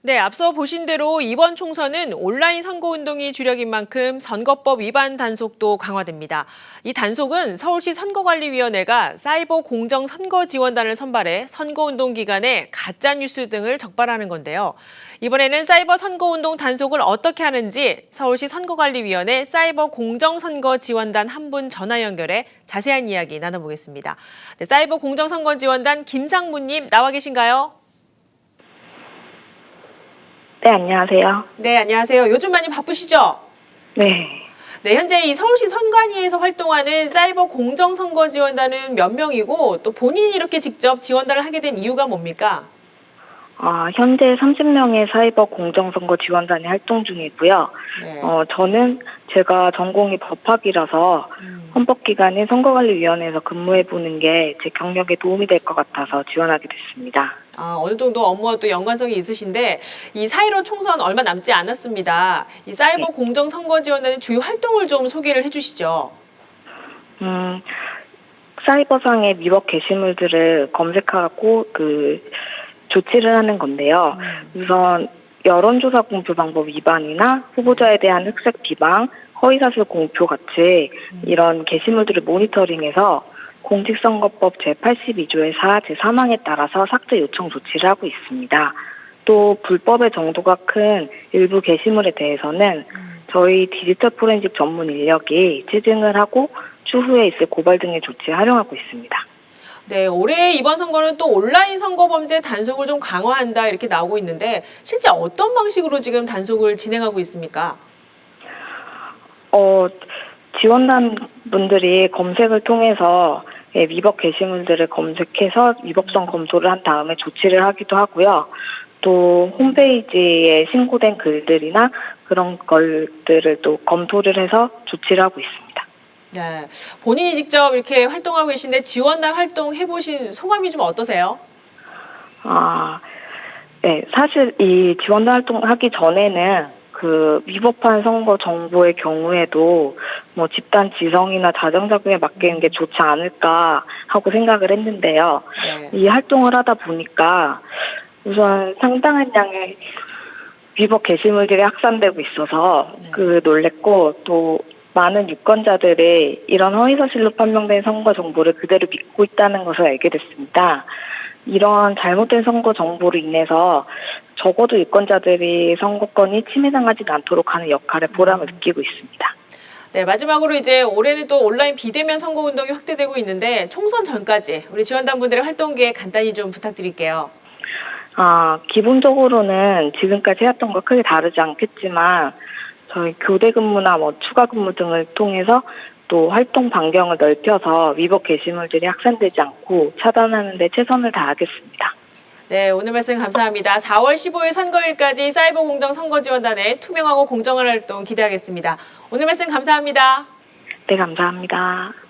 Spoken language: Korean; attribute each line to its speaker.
Speaker 1: 네, 앞서 보신 대로 이번 총선은 온라인 선거운동이 주력인 만큼 선거법 위반 단속도 강화됩니다. 이 단속은 서울시 선거관리위원회가 사이버 공정 선거 지원단을 선발해 선거운동 기간에 가짜 뉴스 등을 적발하는 건데요. 이번에는 사이버 선거운동 단속을 어떻게 하는지 서울시 선거관리위원회 사이버 공정 선거 지원단 한 분 전화 연결해 자세한 이야기 나눠보겠습니다. 네, 사이버 공정 선거 지원단 김상무님 나와 계신가요?
Speaker 2: 네, 안녕하세요.
Speaker 1: 네, 안녕하세요. 요즘 많이 바쁘시죠?
Speaker 2: 네.
Speaker 1: 네, 현재 이 서울시 선관위에서 활동하는 사이버 공정 선거 지원단은 몇 명이고 또 본인이 이렇게 직접 지원단을 하게 된 이유가 뭡니까?
Speaker 2: 아, 현재 30명의 사이버 공정선거 지원단이 활동 중이고요.
Speaker 1: 네.
Speaker 2: 어, 저는 제가 전공이 법학이라서
Speaker 1: 음.
Speaker 2: 헌법기관인 선거관리위원회에서 근무해보는 게 제 경력에 도움이 될 것 같아서 지원하게 됐습니다.
Speaker 1: 아, 어느 정도 업무와 또 연관성이 있으신데 이 사이로 총선 얼마 남지 않았습니다. 이 사이버 공정 선거 지원단의 주요 활동을 좀 소개를 해주시죠.
Speaker 2: 음, 사이버상의 미법 게시물들을 검색하고 그 조치를 하는 건데요. 우선 여론조사 공표 방법 위반이나 후보자에 대한 흑색 비방, 허위사실 공표 같이 이런 게시물들을 모니터링해서 공직선거법 제82조의 4, 제3항에 따라서 삭제 요청 조치를 하고 있습니다. 또 불법의 정도가 큰 일부 게시물에 대해서는 저희 디지털 포렌식 전문 인력이 체증을 하고 추후에 있을 고발 등의 조치에 활용하고 있습니다.
Speaker 1: 네, 올해 이번 선거는 또 온라인 선거 범죄 단속을 좀 강화한다 이렇게 나오고 있는데 실제 어떤 방식으로 지금 단속을 진행하고 있습니까?
Speaker 2: 어, 지원단 분들이 검색을 통해서 예, 위법 게시물들을 검색해서 위법성 검토를 한 다음에 조치를 하기도 하고요. 또 홈페이지에 신고된 글들이나 그런 것들을 또 검토를 해서 조치를 하고 있습니다.
Speaker 1: 네, 본인이 직접 이렇게 활동하고 계신데 지원단 활동 해보신 소감이 좀 어떠세요?
Speaker 2: 아, 네, 사실 이 지원단 활동하기 전에는 그 위법한 선거 정보의 경우에도 뭐 집단 지성이나 자정작용에 맡기는 게 좋지 않을까 하고 생각을 했는데요.
Speaker 1: 네.
Speaker 2: 이 활동을 하다 보니까 우선 상당한 양의 위법 게시물들이 확산되고 있어서
Speaker 1: 네.
Speaker 2: 그 놀랬고 또 많은 유권자들이 이런 허위사실로 판명된 선거 정보를 그대로 믿고 있다는 것을 알게 됐습니다. 이런 잘못된 선거 정보로 인해서 적어도 유권자들이 선거권이 침해당하지 않도록 하는 역할에 보람을 느끼고 있습니다.
Speaker 1: 네, 마지막으로 이제 올해는 또 온라인 비대면 선거 운동이 확대되고 있는데 총선 전까지 우리 지원단 분들의 활동 계획 간단히 좀 부탁드릴게요.
Speaker 2: 아, 기본적으로는 지금까지 해왔던 거 크게 다르지 않겠지만 저희 교대 근무나 뭐 추가 근무 등을 통해서 또 활동 반경을 넓혀서 위법 게시물들이 확산되지 않고 차단하는 데 최선을 다하겠습니다.
Speaker 1: 네, 오늘 말씀 감사합니다. 4월 15일 선거일까지 사이버 공정 선거 지원단의 투명하고 공정한 활동 기대하겠습니다. 오늘 말씀 감사합니다.
Speaker 2: 네, 감사합니다.